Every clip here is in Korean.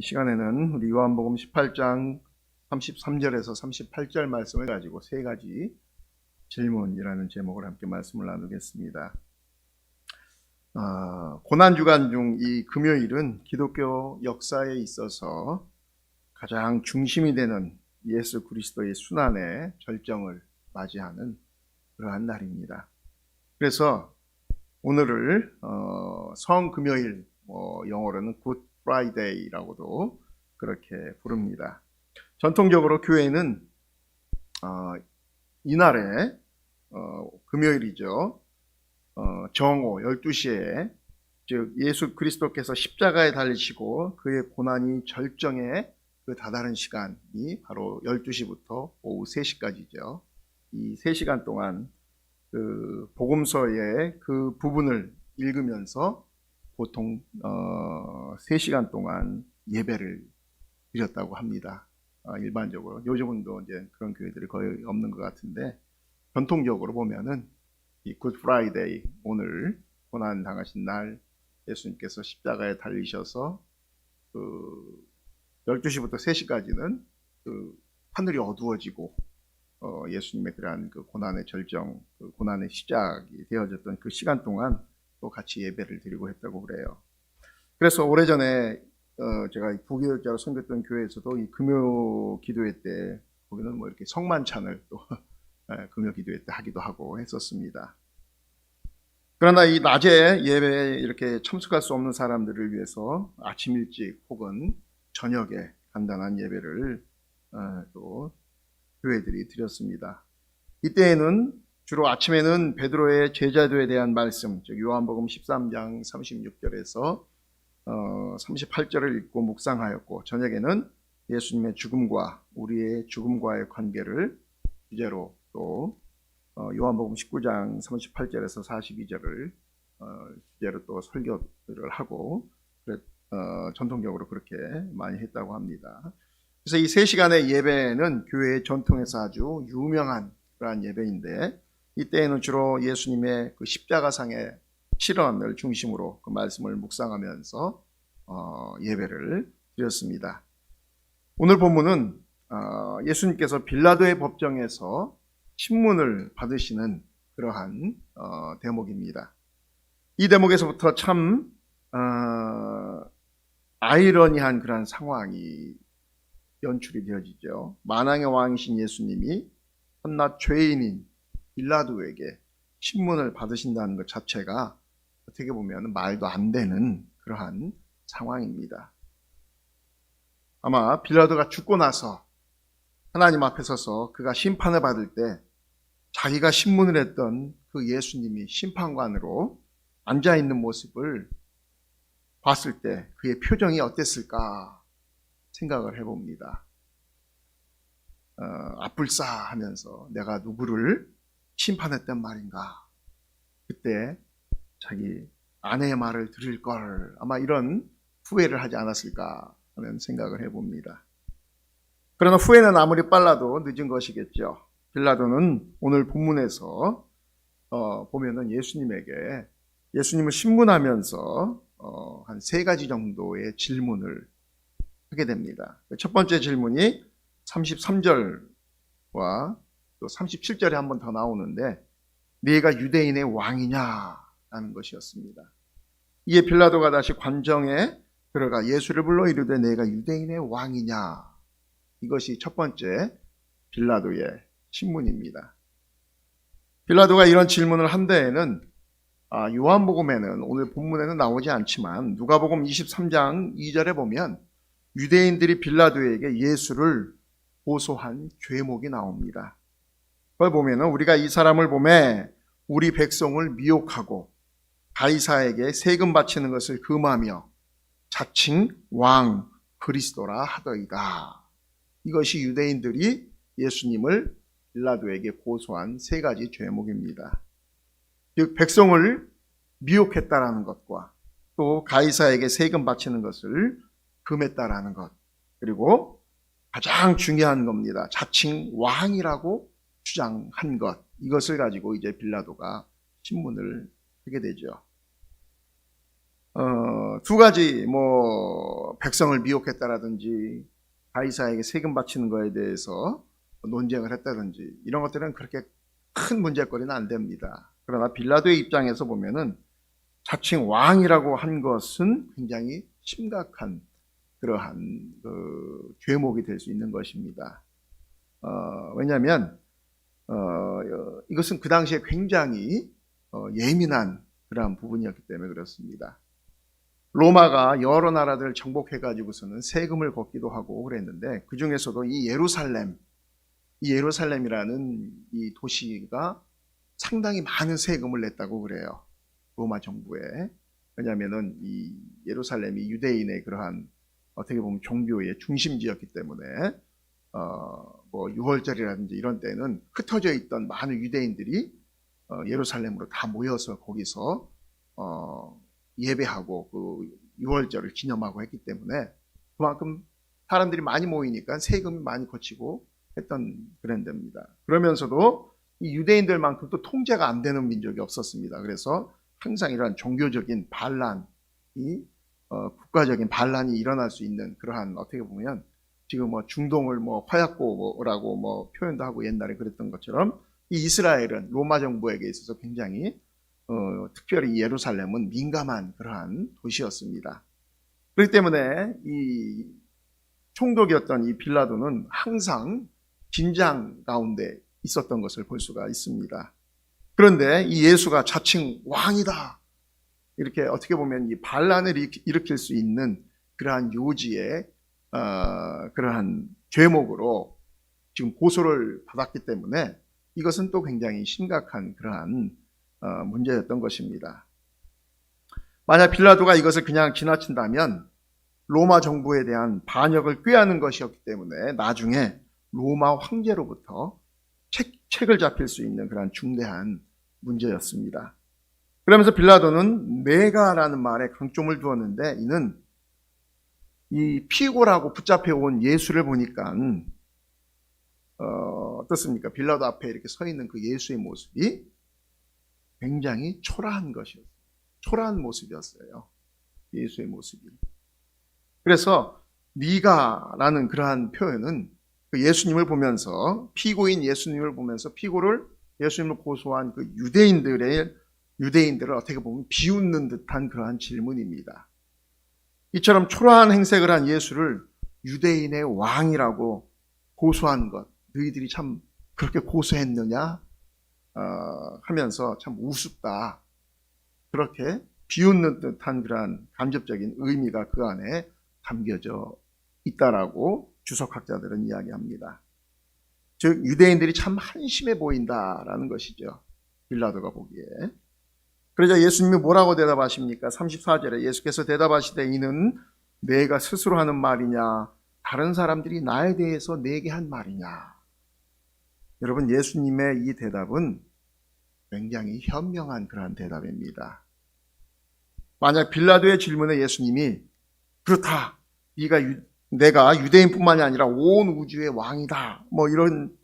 이 시간에는 우리 요한복음 18장 33절에서 38절 말씀을 가지고 세 가지 질문이라는 제목을 함께 말씀을 나누겠습니다. 아, 고난 주간 중 이 금요일은 기독교 역사에 있어서 가장 중심이 되는 예수 그리스도의 순환의 절정을 맞이하는 그러한 날입니다. 그래서 오늘을 어, 성금요일 뭐 영어로는 굿 프라이데이라고도 그렇게 부릅니다. 전통적으로 교회는 어, 이날에 어, 금요일이죠. 어, 정오 12시에 즉 예수 그리스도께서 십자가에 달리시고 그의 고난이 절정에 그 다다른 시간이 바로 12시부터 오후 3시까지죠. 이 3시간 동안 그 복음서의 그 부분을 읽으면서 보통 어, 3시간 동안 예배를 드렸다고 합니다. 어, 일반적으로 요즘은 또 이제 그런 교회들이 거의 없는 것 같은데 전통적으로 보면은 이 굿 프라이데이 오늘 고난 당하신 날 예수님께서 십자가에 달리셔서 그 12시부터 3시까지는 그 하늘이 어두워지고 어, 예수님의 그러한 그 고난의 절정, 그 고난의 시작이 되어졌던 그 시간 동안 또 같이 예배를 드리고 했다고 그래요. 그래서 오래전에 어, 제가 부교육자로 섬겼던 교회에서도 이 금요 기도회 때 거기는 뭐 이렇게 성만찬을 또 예, 금요 기도회 때 하기도 하고 했었습니다. 그러나 이 낮에 예배에 이렇게 참석할 수 없는 사람들을 위해서 아침 일찍 혹은 저녁에 간단한 예배를 어, 또 교회들이 드렸습니다. 이때에는 주로 아침에는 베드로의 제자도에 대한 말씀, 즉 요한복음 13장 36절에서 어, 38절을 읽고 묵상하였고 저녁에는 예수님의 죽음과 우리의 죽음과의 관계를 주제로 또 어, 요한복음 19장 38절에서 42절을 어, 주제로 또 설교를 하고 어, 전통적으로 그렇게 많이 했다고 합니다. 그래서 이 세 시간의 예배는 교회의 전통에서 아주 유명한 그러한 예배인데 이때에는 주로 예수님의 그 십자가상의 실언을 중심으로 그 말씀을 묵상하면서 어, 예배를 드렸습니다. 오늘 본문은 어, 예수님께서 빌라도의 법정에서 신문을 받으시는 그러한 어, 대목입니다. 이 대목에서부터 참 어, 아이러니한 그러한 상황이 연출이 되어지죠. 만왕의 왕이신 예수님이 한낱 죄인인 빌라도에게 신문을 받으신다는 것 자체가 어떻게 보면 말도 안 되는 그러한 상황입니다. 아마 빌라도가 죽고 나서 하나님 앞에 서서 그가 심판을 받을 때 자기가 신문을 했던 그 예수님이 심판관으로 앉아 있는 모습을 봤을 때 그의 표정이 어땠을까 생각을 해봅니다. 어, 아뿔싸 하면서 내가 누구를 심판했단 말인가. 그때 자기 아내의 말을 들을 걸 아마 이런 후회를 하지 않았을까 하는 생각을 해봅니다. 그러나 후회는 아무리 빨라도 늦은 것이겠죠. 빌라도는 오늘 본문에서 어, 보면은 예수님에게 예수님을 신문하면서 어, 한 세 가지 정도의 질문을 하게 됩니다. 첫 번째 질문이 33절과 또 37절에 한 번 더 나오는데 네가 유대인의 왕이냐라는 것이었습니다. 이에 빌라도가 다시 관정에 들어가 예수를 불러 이르되 내가 유대인의 왕이냐 이것이 첫 번째 빌라도의 신문입니다. 빌라도가 이런 질문을 한 데에는 아, 요한복음에는 오늘 본문에는 나오지 않지만 누가복음 23장 2절에 보면 유대인들이 빌라도에게 예수를 고소한 죄목이 나옵니다. 그걸 보면은 우리가 이 사람을 보매 우리 백성을 미혹하고 가이사에게 세금 바치는 것을 금하며 자칭 왕 그리스도라 하더이다. 이것이 유대인들이 예수님을 빌라도에게 고소한 세 가지 죄목입니다. 즉 백성을 미혹했다라는 것과 또 가이사에게 세금 바치는 것을 금했다라는 것 그리고 가장 중요한 겁니다. 자칭 왕이라고 주장한 것 이것을 가지고 이제 빌라도가 신문을 하게 되죠. 어, 두 가지 뭐 백성을 미혹했다라든지 가이사에게 세금 바치는 거에 대해서 논쟁을 했다든지 이런 것들은 그렇게 큰 문제거리는 안 됩니다. 그러나 빌라도의 입장에서 보면은 자칭 왕이라고 한 것은 굉장히 심각한 그러한 그 죄목이 될 수 있는 것입니다. 어, 왜냐하면 어, 어, 이것은 그 당시에 굉장히 어, 예민한 그러한 부분이었기 때문에 그렇습니다. 로마가 여러 나라들을 정복해가지고서는 세금을 걷기도 하고 그랬는데 그 중에서도 이 예루살렘, 이 예루살렘이라는 이 도시가 상당히 많은 세금을 냈다고 그래요. 로마 정부에. 왜냐하면은 이 예루살렘이 유대인의 그러한 어떻게 보면 종교의 중심지였기 때문에 어뭐 유월절이라든지 이런 때는 흩어져 있던 많은 유대인들이 어, 예루살렘으로 다 모여서 거기서 어, 예배하고 그 유월절을 기념하고 했기 때문에 그만큼 사람들이 많이 모이니까 세금이 많이 거치고 했던 그런 데입니다. 그러면서도 이 유대인들만큼 또 통제가 안 되는 민족이 없었습니다. 그래서 항상 이러한 종교적인 반란이 어, 국가적인 반란이 일어날 수 있는 그러한 어떻게 보면 지금 뭐 중동을 뭐 화약고라고 뭐 표현도 하고 옛날에 그랬던 것처럼 이 이스라엘은 로마 정부에게 있어서 굉장히 어, 특별히 예루살렘은 민감한 그러한 도시였습니다. 그렇기 때문에 이 총독이었던 이 빌라도는 항상 긴장 가운데 있었던 것을 볼 수가 있습니다. 그런데 이 예수가 자칭 왕이다. 이렇게 어떻게 보면 이 반란을 일으킬 수 있는 그러한 요지의 어, 그러한 죄목으로 지금 고소를 받았기 때문에 이것은 또 굉장히 심각한 그러한 어, 문제였던 것입니다. 만약 빌라도가 이것을 그냥 지나친다면 로마 정부에 대한 반역을 꾀하는 것이었기 때문에 나중에 로마 황제로부터 책, 책을 잡힐 수 있는 그런 중대한 문제였습니다. 그러면서 빌라도는 내가라는 말에 강점을 두었는데 이는 이 피고라고 붙잡혀 온 예수를 보니까 어, 어떻습니까? 빌라도 앞에 이렇게 서 있는 그 예수의 모습이 굉장히 초라한 것이었어요. 초라한 모습이었어요. 예수의 모습이. 그래서 네가라는 그러한 표현은 그 예수님을 보면서 피고인 예수님을 보면서 피고를 예수님을 고소한 그 유대인들의 유대인들을 어떻게 보면 비웃는 듯한 그러한 질문입니다. 이처럼 초라한 행색을 한 예수를 유대인의 왕이라고 고소한 것, 너희들이 참 그렇게 고소했느냐 어, 하면서 참 우습다. 그렇게 비웃는 듯한 그러한 간접적인 의미가 그 안에 담겨져 있다라고 주석학자들은 이야기합니다. 즉 유대인들이 참 한심해 보인다라는 것이죠. 빌라도가 보기에. 그러자 예수님이 뭐라고 대답하십니까? 34절에 예수께서 대답하시되 이는 내가 스스로 하는 말이냐 다른 사람들이 나에 대해서 내게 한 말이냐. 여러분 예수님의 이 대답은 굉장히 현명한 그러한 대답입니다. 만약 빌라도의 질문에 예수님이 그렇다. 네가 유, 내가 유대인뿐만이 아니라 온 우주의 왕이다. 뭐 이런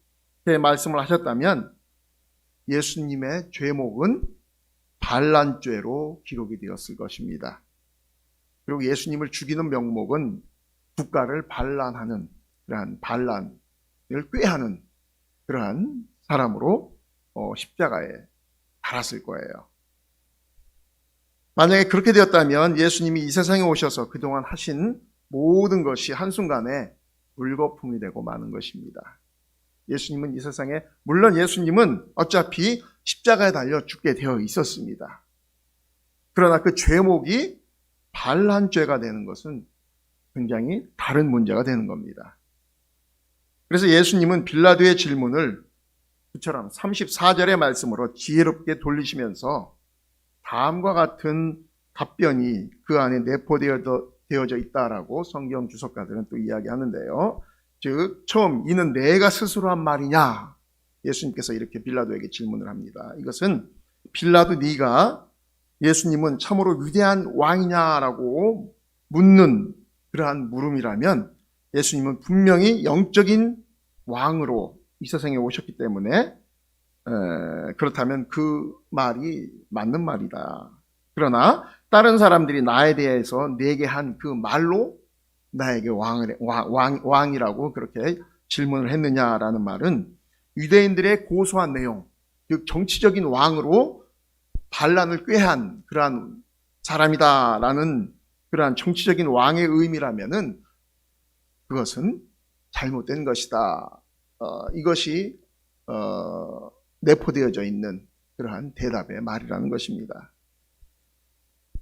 말씀을 하셨다면 예수님의 죄목은 반란죄로 기록이 되었을 것입니다. 그리고 예수님을 죽이는 명목은 국가를 반란하는 그러한 반란을 꾀하는 그러한 사람으로 어, 십자가에 달았을 거예요. 만약에 그렇게 되었다면 예수님이 이 세상에 오셔서 그동안 하신 모든 것이 한순간에 물거품이 되고 마는 것입니다. 예수님은 이 세상에, 물론 예수님은 어차피 십자가에 달려 죽게 되어 있었습니다. 그러나 그 죄목이 반란 죄가 되는 것은 굉장히 다른 문제가 되는 겁니다. 그래서 예수님은 빌라도의 질문을 그처럼 34절의 말씀으로 지혜롭게 돌리시면서 다음과 같은 답변이 그 안에 내포되어져 있다라고 성경 주석가들은 또 이야기하는데요. 즉 처음 이는 내가 스스로 한 말이냐? 예수님께서 이렇게 빌라도에게 질문을 합니다. 이것은 빌라도 네가 예수님은 참으로 위대한 왕이냐라고 묻는 그러한 물음이라면 예수님은 분명히 영적인 왕으로 이 세상에 오셨기 때문에 에, 그렇다면 그 말이 맞는 말이다. 그러나 다른 사람들이 나에 대해서 내게 한 그 말로 나에게 왕을, 왕, 왕, 왕이라고 그렇게 질문을 했느냐라는 말은 유대인들의 고소한 내용, 즉 정치적인 왕으로 반란을 꾀한 그러한 사람이다라는 그러한 정치적인 왕의 의미라면은 그것은 잘못된 것이다. 어, 이것이 어, 내포되어져 있는 그러한 대답의 말이라는 것입니다.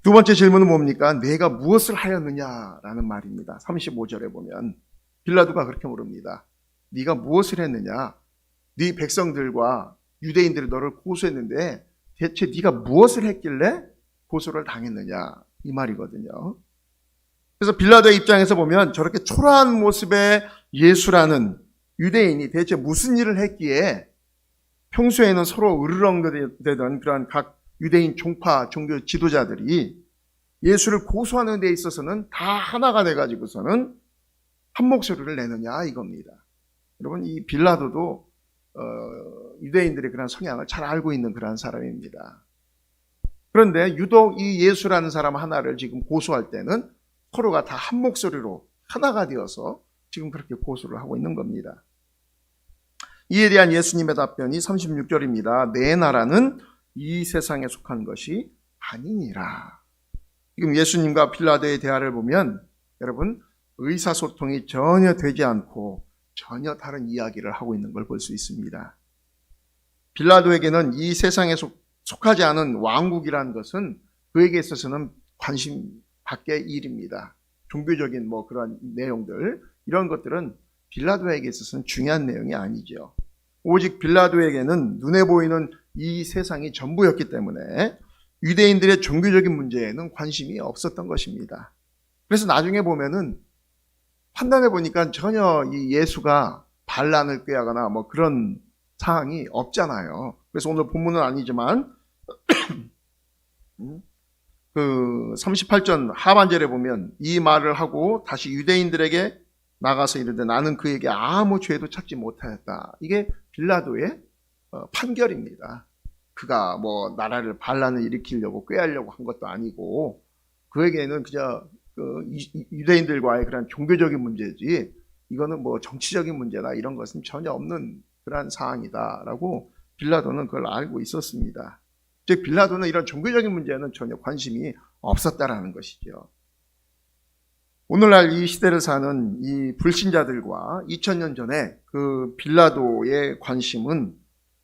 두 번째 질문은 뭡니까? 내가 무엇을 하였느냐라는 말입니다. 35절에 보면 빌라도가 그렇게 물습니다. 네가 무엇을 했느냐? 네 백성들과 유대인들이 너를 고소했는데 대체 네가 무엇을 했길래 고소를 당했느냐 이 말이거든요. 그래서 빌라도의 입장에서 보면 저렇게 초라한 모습의 예수라는 유대인이 대체 무슨 일을 했기에 평소에는 서로 으르렁대던 그러한 각 유대인 종파 종교 지도자들이 예수를 고소하는 데 있어서는 다 하나가 돼 가지고서는 한 목소리를 내느냐 이겁니다. 여러분 이 빌라도도 어, 유대인들의 그런 성향을 잘 알고 있는 그러한 사람입니다. 그런데 유독 이 예수라는 사람 하나를 지금 고소할 때는 서로가 다 한 목소리로 하나가 되어서 지금 그렇게 고소를 하고 있는 겁니다. 이에 대한 예수님의 답변이 36절입니다. 내 나라는 이 세상에 속한 것이 아니니라. 지금 예수님과 빌라도의 대화를 보면 여러분 의사소통이 전혀 되지 않고 전혀 다른 이야기를 하고 있는 걸 볼 수 있습니다. 빌라도에게는 이 세상에 속, 속하지 않은 왕국이라는 것은 그에게 있어서는 관심 밖의 일입니다. 종교적인 뭐 그런 내용들 이런 것들은 빌라도에게 있어서는 중요한 내용이 아니죠. 오직 빌라도에게는 눈에 보이는 이 세상이 전부였기 때문에 유대인들의 종교적인 문제에는 관심이 없었던 것입니다. 그래서 나중에 보면은 판단해 보니까 전혀 이 예수가 반란을 꾀하거나 뭐 그런 상황이 없잖아요. 그래서 오늘 본문은 아니지만 음? 그 38전 하반절에 보면 이 말을 하고 다시 유대인들에게 나가서 이르되 나는 그에게 아무 죄도 찾지 못하였다. 이게 빌라도의 어, 판결입니다. 그가 뭐 나라를 반란을 일으키려고 꾀하려고 한 것도 아니고 그에게는 그저 그 유대인들과의 그런 종교적인 문제지 이거는 뭐 정치적인 문제나 이런 것은 전혀 없는 그러한 사항이다라고 빌라도는 그걸 알고 있었습니다. 즉 빌라도는 이런 종교적인 문제는 전혀 관심이 없었다라는 것이죠. 오늘날 이 시대를 사는 이 불신자들과 2000년 전에 그 빌라도의 관심은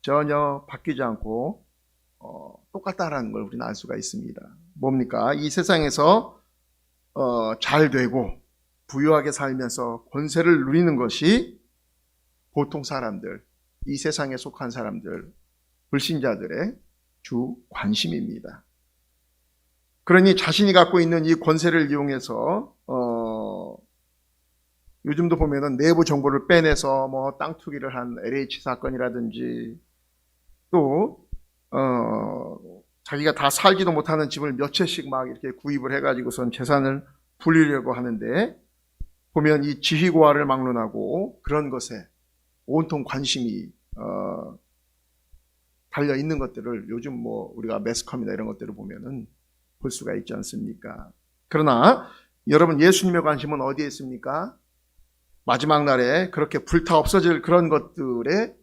전혀 바뀌지 않고 어, 똑같다라는 걸 우리는 알 수가 있습니다. 뭡니까? 이 세상에서 어, 잘 되고 부유하게 살면서 권세를 누리는 것이 보통 사람들, 이 세상에 속한 사람들, 불신자들의 주 관심입니다. 그러니 자신이 갖고 있는 이 권세를 이용해서 어, 요즘도 보면은 내부 정보를 빼내서 뭐 땅 투기를 한 LH 사건이라든지 또 어, 자기가 다 살지도 못하는 집을 몇 채씩 막 이렇게 구입을 해가지고선 재산을 불리려고 하는데 보면 이 지휘고하를 막론하고 그런 것에 온통 관심이 어, 달려 있는 것들을 요즘 뭐 우리가 매스컴이나 이런 것들을 보면은 볼 수가 있지 않습니까? 그러나 여러분 예수님의 관심은 어디에 있습니까? 마지막 날에 그렇게 불타 없어질 그런 것들에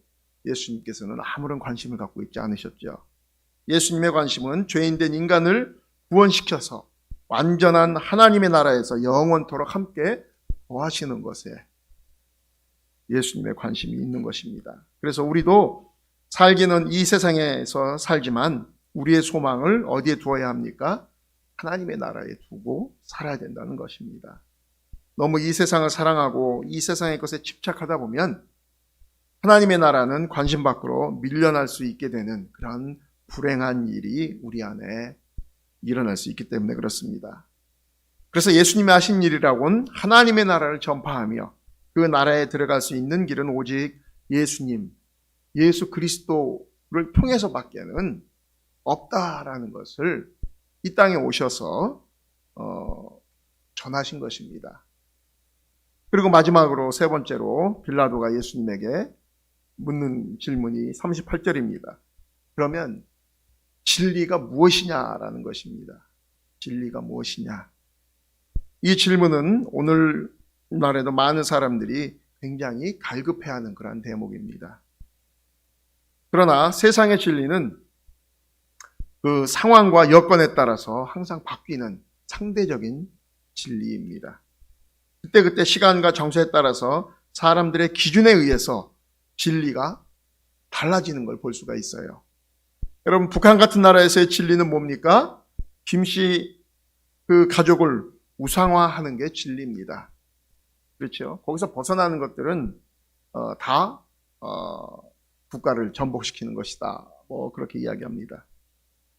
예수님께서는 아무런 관심을 갖고 있지 않으셨죠. 예수님의 관심은 죄인된 인간을 구원시켜서 완전한 하나님의 나라에서 영원토록 함께 거하시는 것에 예수님의 관심이 있는 것입니다. 그래서 우리도 살기는 이 세상에서 살지만 우리의 소망을 어디에 두어야 합니까? 하나님의 나라에 두고 살아야 된다는 것입니다. 너무 이 세상을 사랑하고 이 세상의 것에 집착하다 보면 하나님의 나라는 관심 밖으로 밀려날 수 있게 되는 그런 불행한 일이 우리 안에 일어날 수 있기 때문에 그렇습니다. 그래서 예수님이 하신 일이라고는 하나님의 나라를 전파하며 그 나라에 들어갈 수 있는 길은 오직 예수님, 예수 그리스도를 통해서 밖에는 없다라는 것을 이 땅에 오셔서 어, 전하신 것입니다. 그리고 마지막으로 세 번째로 빌라도가 예수님에게 묻는 질문이 38절입니다. 그러면 진리가 무엇이냐라는 것입니다. 진리가 무엇이냐? 이 질문은 오늘날에도 많은 사람들이 굉장히 갈급해하는 그러한 대목입니다. 그러나 세상의 진리는 그 상황과 여건에 따라서 항상 바뀌는 상대적인 진리입니다. 그때그때 시간과 정서에 따라서 사람들의 기준에 의해서 진리가 달라지는 걸 볼 수가 있어요. 여러분, 북한 같은 나라에서의 진리는 뭡니까? 김씨 그 가족을 우상화하는 게 진리입니다. 그렇죠? 거기서 벗어나는 것들은 어, 다 어, 국가를 전복시키는 것이다. 뭐 그렇게 이야기합니다.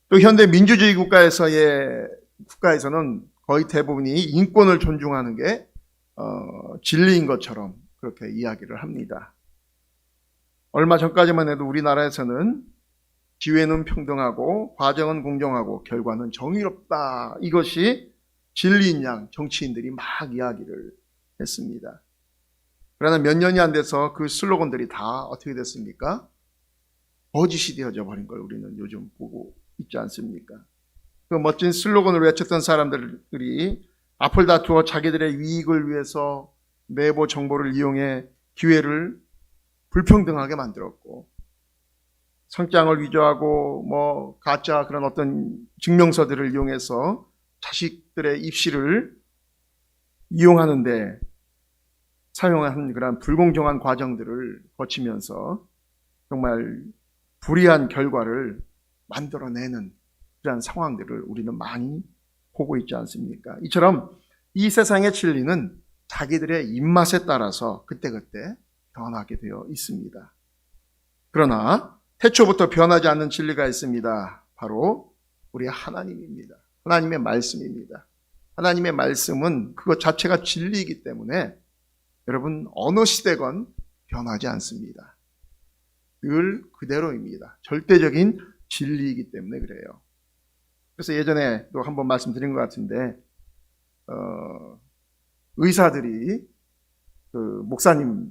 또 현대 민주주의 국가에서의 국가에서는 거의 대부분이 인권을 존중하는 게 어, 진리인 것처럼 그렇게 이야기를 합니다. 얼마 전까지만 해도 우리나라에서는 기회는 평등하고 과정은 공정하고 결과는 정의롭다. 이것이 진리인 양 정치인들이 막 이야기를 했습니다. 그러나 몇 년이 안 돼서 그 슬로건들이 다 어떻게 됐습니까? 거짓이 되어져 버린 걸 우리는 요즘 보고 있지 않습니까? 그 멋진 슬로건을 외쳤던 사람들이 앞을 다투어 자기들의 이익을 위해서 내부 정보를 이용해 기회를 불평등하게 만들었고 성장을 위조하고 뭐 가짜 그런 어떤 증명서들을 이용해서 자식들의 입시를 이용하는데 사용한 그런 불공정한 과정들을 거치면서 정말 불이한 결과를 만들어내는 그러한 상황들을 우리는 많이 보고 있지 않습니까? 이처럼 이 세상의 진리는 자기들의 입맛에 따라서 그때그때 변하게 되어 있습니다. 그러나 태초부터 변하지 않는 진리가 있습니다. 바로 우리 하나님입니다. 하나님의 말씀입니다. 하나님의 말씀은 그것 자체가 진리이기 때문에 여러분 어느 시대건 변하지 않습니다. 늘 그대로입니다. 절대적인 진리이기 때문에 그래요. 그래서 예전에도 한번 말씀드린 것 같은데 어, 의사들이 그 목사님을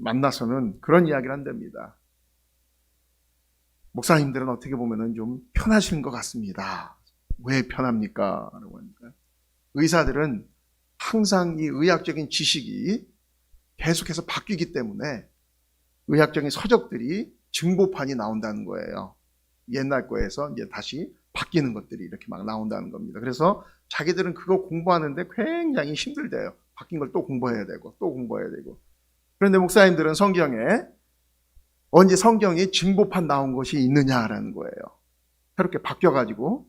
만나서는 그런 이야기를 한답니다. 목사님들은 어떻게 보면 좀 편하신 것 같습니다. 왜 편합니까? 라고 하니까 의사들은 항상 이 의학적인 지식이 계속해서 바뀌기 때문에 의학적인 서적들이 증보판이 나온다는 거예요. 옛날 거에서 이제 다시 바뀌는 것들이 이렇게 막 나온다는 겁니다. 그래서 자기들은 그거 공부하는데 굉장히 힘들대요. 바뀐 걸 또 공부해야 되고 또 공부해야 되고. 그런데 목사님들은 성경에 언제 성경에 증보판 나온 것이 있느냐라는 거예요. 새롭게 바뀌어가지고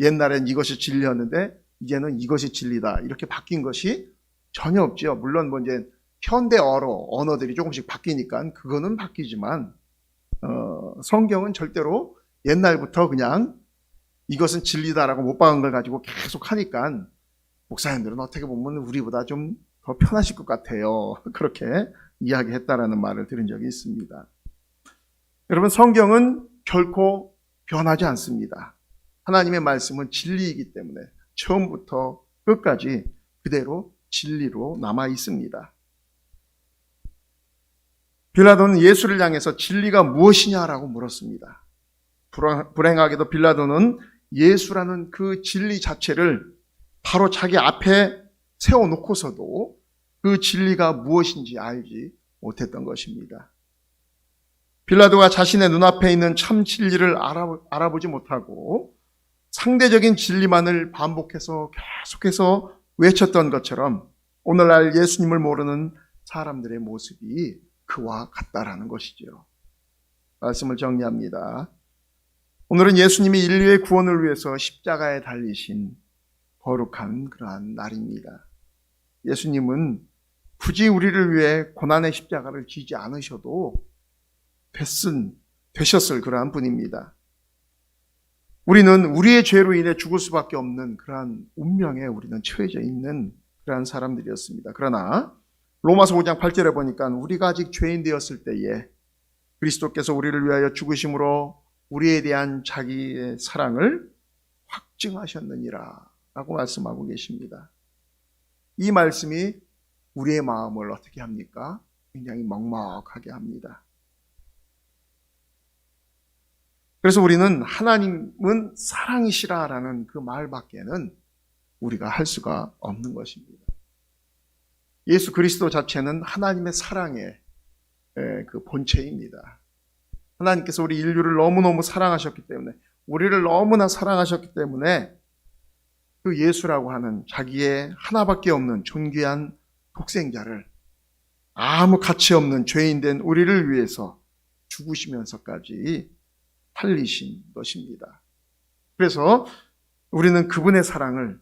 옛날엔 이것이 진리였는데 이제는 이것이 진리다. 이렇게 바뀐 것이 전혀 없죠. 물론 뭐 이제 현대어로 언어들이 조금씩 바뀌니까 그거는 바뀌지만 어, 성경은 절대로 옛날부터 그냥 이것은 진리다라고 못 박은 걸 가지고 계속 하니까 목사님들은 어떻게 보면 우리보다 좀 더 편하실 것 같아요. 그렇게 이야기했다라는 말을 들은 적이 있습니다. 여러분 성경은 결코 변하지 않습니다. 하나님의 말씀은 진리이기 때문에 처음부터 끝까지 그대로 진리로 남아 있습니다. 빌라도는 예수를 향해서 진리가 무엇이냐라고 물었습니다. 불행하게도 빌라도는 예수라는 그 진리 자체를 바로 자기 앞에 세워놓고서도 그 진리가 무엇인지 알지 못했던 것입니다. 빌라도가 자신의 눈앞에 있는 참 진리를 알아보, 지 못하고 상대적인 진리만을 반복해서 계속해서 외쳤던 것처럼 오늘날 예수님을 모르는 사람들의 모습이 그와 같다라는 것이죠. 말씀을 정리합니다. 오늘은 예수님이 인류의 구원을 위해서 십자가에 달리신 거룩한 그러한 날입니다. 예수님은 굳이 우리를 위해 고난의 십자가를 지지 않으셔도 됐은, 되셨을 그러한 분입니다. 우리는 우리의 죄로 인해 죽을 수밖에 없는 그러한 운명에 우리는 처해져 있는 그러한 사람들이었습니다. 그러나 로마서 5장 8절에 보니까 우리가 아직 죄인 되었을 때에 그리스도께서 우리를 위하여 죽으심으로 우리에 대한 자기의 사랑을 확증하셨느니라 라고 말씀하고 계십니다. 이 말씀이 우리의 마음을 어떻게 합니까? 굉장히 먹먹하게 합니다. 그래서 우리는 하나님은 사랑이시라라는 그 말밖에는 우리가 할 수가 없는 것입니다. 예수 그리스도 자체는 하나님의 사랑의 에, 그 본체입니다. 하나님께서 우리 인류를 너무너무 사랑하셨기 때문에 우리를 너무나 사랑하셨기 때문에 그 예수라고 하는 자기의 하나밖에 없는 존귀한 독생자를 아무 가치 없는 죄인 된 우리를 위해서 죽으시면서까지 살리신 것입니다. 그래서 우리는 그분의 사랑을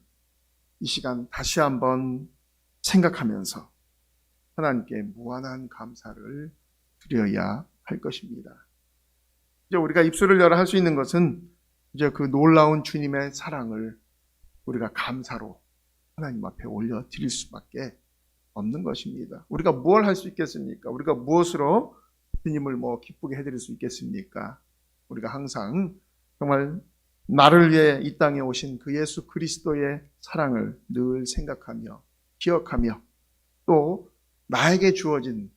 이 시간 다시 한번 생각하면서 하나님께 무한한 감사를 드려야 할 것입니다. 이제 우리가 입술을 열어 할 수 있는 것은 이제 그 놀라운 주님의 사랑을 우리가 감사로 하나님 앞에 올려 드릴 수밖에 없는 것입니다. 우리가 무엇을 할수 있겠습니까? 우리가 무엇으로 주님을 뭐 기쁘게 해드릴 수 있겠습니까? 우리가 항상 정말 나를 위해 이 땅에 오신 그 예수 그리스도의 사랑을 늘 생각하며 기억하며 또 나에게 주어진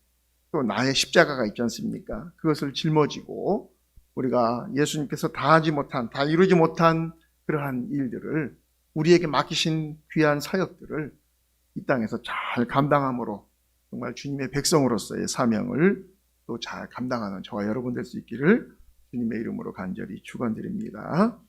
또 나의 십자가가 있지 않습니까? 그것을 짊어지고 우리가 예수님께서 다 하지 못한, 다 이루지 못한 그러한 일들을 우리에게 맡기신 귀한 사역들을 이 땅에서 잘 감당함으로 정말 주님의 백성으로서의 사명을 또 잘 감당하는 저와 여러분 될 수 있기를 주님의 이름으로 간절히 축원드립니다.